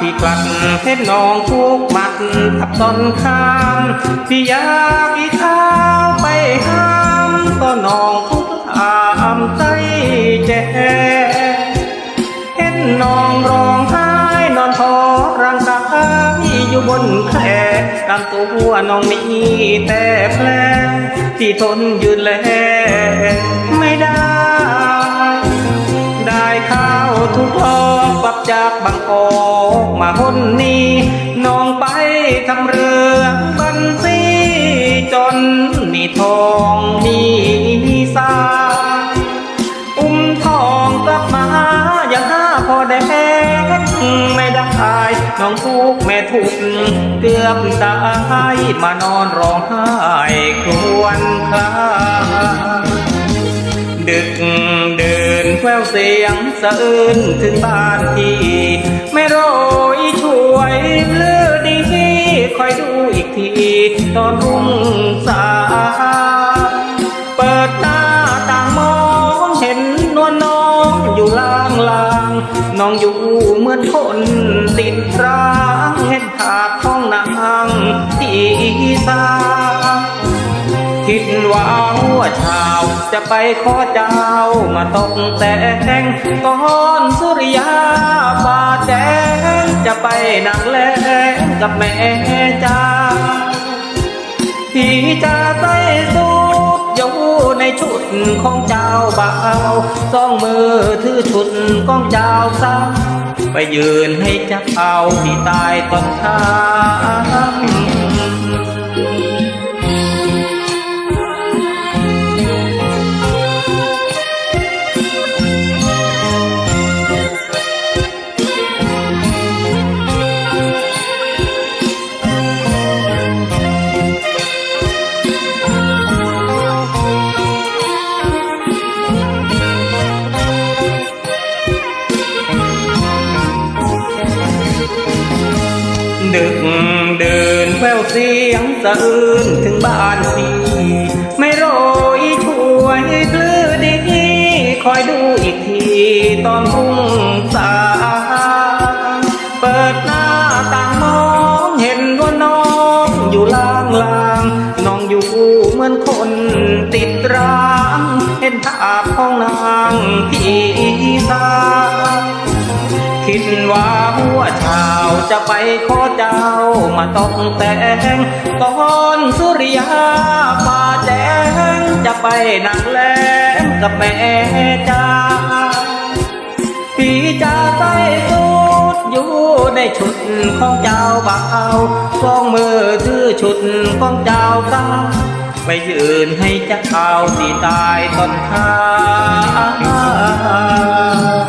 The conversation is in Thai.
พี่กลัดเห็นน้องทุกมัดทับตอนข้ามพี่ยากอีข้าวไปห้ามก็นองทุกอามใจแจเห็นน้องร้องไห้นอนทอร่างกายอยู่บนแคร่ตามตัวน้องมีแต่แผลที่ทนยืนแล น้องทุกแม่ทุกเกือบตายมานอนร้องไห้ครวญครางดึกเดินแววเสียงสะอื้นถึงบ้านพี่ไม่โรยช่วยเลือดีคอยดูอีกทีตอนรุ่งสางเปิดหน้าต่างมองเห็นนวลน้องอยู่ลางลาง น้องอยู่เหมือนคนติดร้างเห็นภาพท้องนางที่สาคิดว่าหัวช้าจะไปขอเจ้ามาตกแต่งก่อนสุริยาบาแจ้งจะไปนั่งแลงกับแม่จ้าพี่จะใส่ ของเจ้าบ่าวสองมือถือชุดของเจ้าสาวไปยืนให้จับเอาที่ตายตอนทาง ดึกเดินแววเสียงสะอื้นถึงบ้านพี่ ไม่โรยช่วยคลือดี คอยดูอีกทีตอนรุ่งสางเปิดหน้าต่างมองเห็นว่าน้องอยู่ล่างลางน้องอยู่เหมือนคนติดร้าง เห็นภาพของนางพี่สา คิดว่าหัวเช้าจะไปขอเจ้ามาต้องแต่งก่อนสุริยามาแจ้งจะไปนั่งแลงกับแม่จ้าพี่จะใส่สูทอยู่ในชุดของเจ้าบ่าวสองมือถือชุดของเจ้าสาวไปยืนให้เจ้าที่ตายตอนข้าง